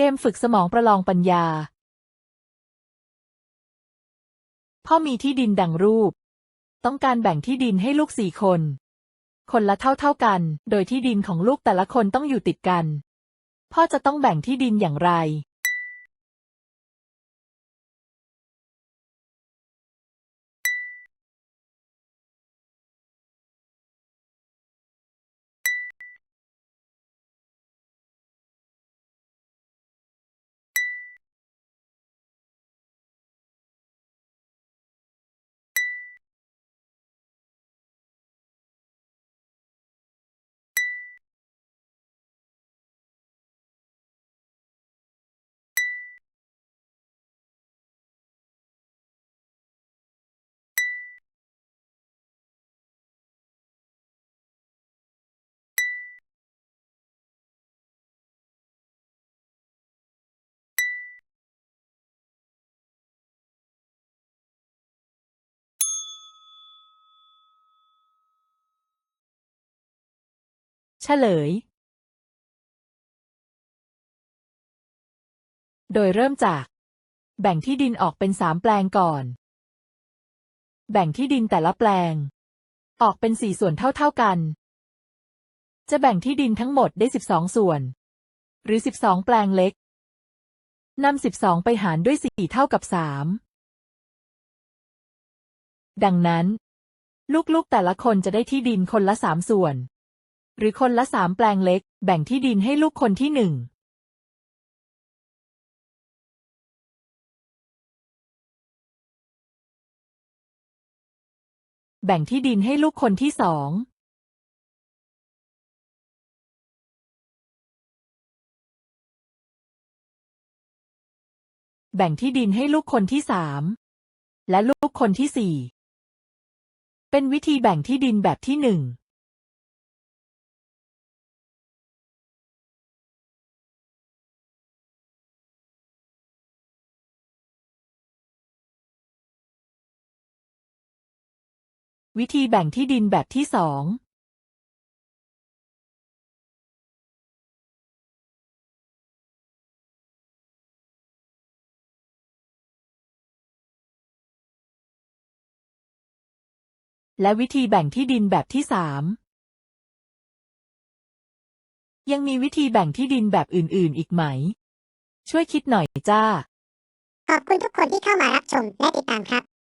เกมฝึกสมองประลองปัญญา พ่อมีที่ดินดังรูป ต้องการแบ่งที่ดินให้ลูกสี่คน คนละเท่าเท่ากัน โดยที่ดินของลูกแต่ละคนต้องอยู่ติดกัน พ่อจะต้องแบ่งที่ดินอย่างไร เฉลย โดยเริ่มจาก แบ่งที่ดินออกเป็นสามแปลงก่อน แบ่งที่ดินแต่ละแปลง ออกเป็นสี่ส่วนเท่าๆกัน จะแบ่งที่ดินทั้งหมดได้สิบสองส่วน หรือสิบสองแปลงเล็กนำสิบสองไปหารด้วยสี่เท่ากับสามดังนั้น ลูกๆแต่ละคนจะได้ที่ดินคนละสามส่วน หรือคนละสามแปลงเล็ก แบ่งที่ดินให้ลูกคนที่หนึ่งแบ่งที่ดินให้ลูกคนที่สอง แบ่งที่ดินให้ลูกคนที่สาม และลูกคนที่สี่ เป็นวิธีแบ่งที่ดินแบบที่หนึ่ง วิธีแบ่งที่ดินแบบที่สองและวิธีแบ่งที่ดินแบบที่สามยังมีวิธีแบ่งที่ดินแบบอื่น ๆ อีกไหม ช่วยคิดหน่อยจ้า ขอบคุณทุกคนที่เข้ามารับชมและติดตามครับ